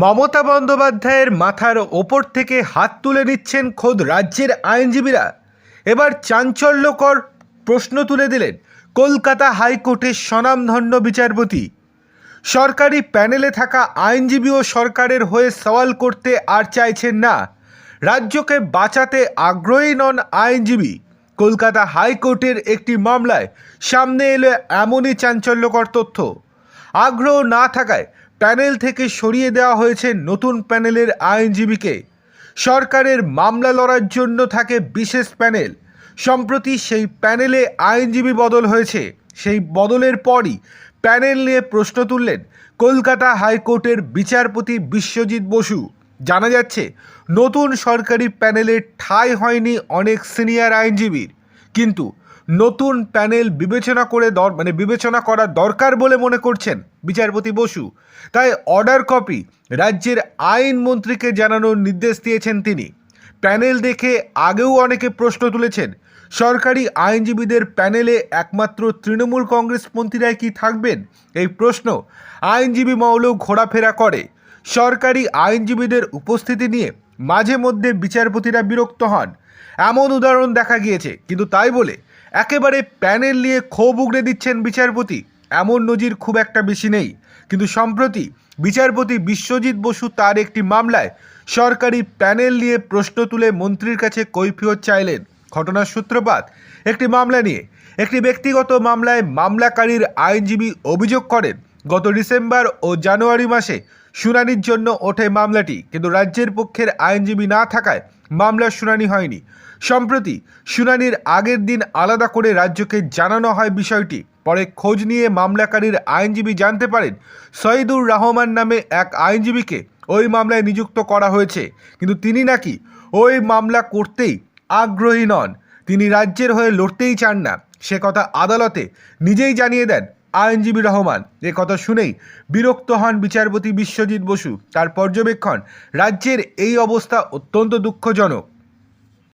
মমতা বন্দ্যোপাধ্যায়ের মাথার ওপর থেকে হাত তুলে নিচ্ছেন খোদ রাজ্যের আইনজীবীরা। এবার চাঞ্চল্যকর প্রশ্ন তুলে দিলেন কলকাতা হাইকোর্টের স্বনামধন্য বিচারপতি। সরকারি প্যানেলে থাকা আইনজীবীও সরকারের হয়ে সওয়াল করতে আর চাইছেন না। রাজ্যকে বাঁচাতে আগ্রহী নন আইনজীবী। কলকাতা হাইকোর্টের একটি মামলায় সামনে এলো এমনই চাঞ্চল্যকর তথ্য। আগ্রহ না থাকায় প্যানেল থেকে সরিয়ে দেওয়া হয়েছে নতুন প্যানেলের আইনজীবীকে। সরকারের মামলা লড়ার জন্য থাকে বিশেষ প্যানেল। সম্প্রতি সেই প্যানেলে আইনজীবী বদল হয়েছে। সেই বদলের পরই প্যানেল নিয়ে প্রশ্ন তুললেন কলকাতা হাইকোর্টের বিচারপতি বিশ্বজিৎ বসু। জানা যাচ্ছে, নতুন সরকারি প্যানেলে ঠাঁই হয়নি অনেক সিনিয়র আইনজীবীর। কিন্তু নতুন প্যানেল বিবেচনা করে দর মানে বিবেচনা করা দরকার বলে মনে করছেন বিচারপতি বসু। তাই অর্ডার কপি রাজ্যের আইন মন্ত্রীকে জানানোর নির্দেশ দিয়েছেন তিনি। প্যানেল দেখে আগেও অনেকে প্রশ্ন তুলেছেন, সরকারি আইনজীবীদের প্যানেলে একমাত্র তৃণমূল কংগ্রেস মন্ত্রীরাই কি থাকবেন? এই প্রশ্ন আইনজীবী মহলেও ঘোরাফেরা করে। সরকারি আইনজীবীদের উপস্থিতি নিয়ে মাঝে মধ্যে বিচারপতিরা বিরক্ত হন। এমন উদাহরণ দেখা গিয়েছে, কিন্তু তাই বলে একেবারে প্যানেল নিয়ে ক্ষোভ উগড়ে দিচ্ছেন বিচারপতি। এমন নজির খুব একটা বেশি নেই। কিন্তু সম্প্রতি বিচারপতি বিশ্বজিৎ বসু তার একটি মামলায় সরকারি প্যানেল নিয়ে প্রশ্ন তুলে মন্ত্রীর কাছে কৈফিয়ত চাইলেন। ঘটনার সূত্রপাত, একটি মামলা নিয়ে। একটি ব্যক্তিগত মামলায় মামলাকারীর আইনজীবী অভিযোগ করেন, গত ডিসেম্বর ও জানুয়ারি মাসে শুনানির জন্য ওঠে মামলাটি। কিন্তু রাজ্যের পক্ষের আইনজীবী না থাকায় মামলার শুনানি হয়নি। সম্প্রতি শুনানির আগের দিন আলাদা করে রাজ্যকে জানানো হয় বিষয়টি। পরে খোঁজ নিয়ে মামলাকারীর আইনজীবী জানতে পারেন, সঈদুর রহমান নামে এক আইনজীবীকে ওই মামলায় নিযুক্ত করা হয়েছে। কিন্তু তিনি নাকি ওই মামলা করতেই আগ্রহী নন। তিনি রাজ্যের হয়ে লড়তেই চান না। সে কথা আদালতে নিজেই জানিয়ে দেন আইনজীবী রহমান, এ কথা শুনেই বিরক্ত হন বিচারপতি বিশ্বজিৎ বসু। তার পর্যবেক্ষণ, রাজ্যের এই অবস্থা অত্যন্ত দুঃখজনক।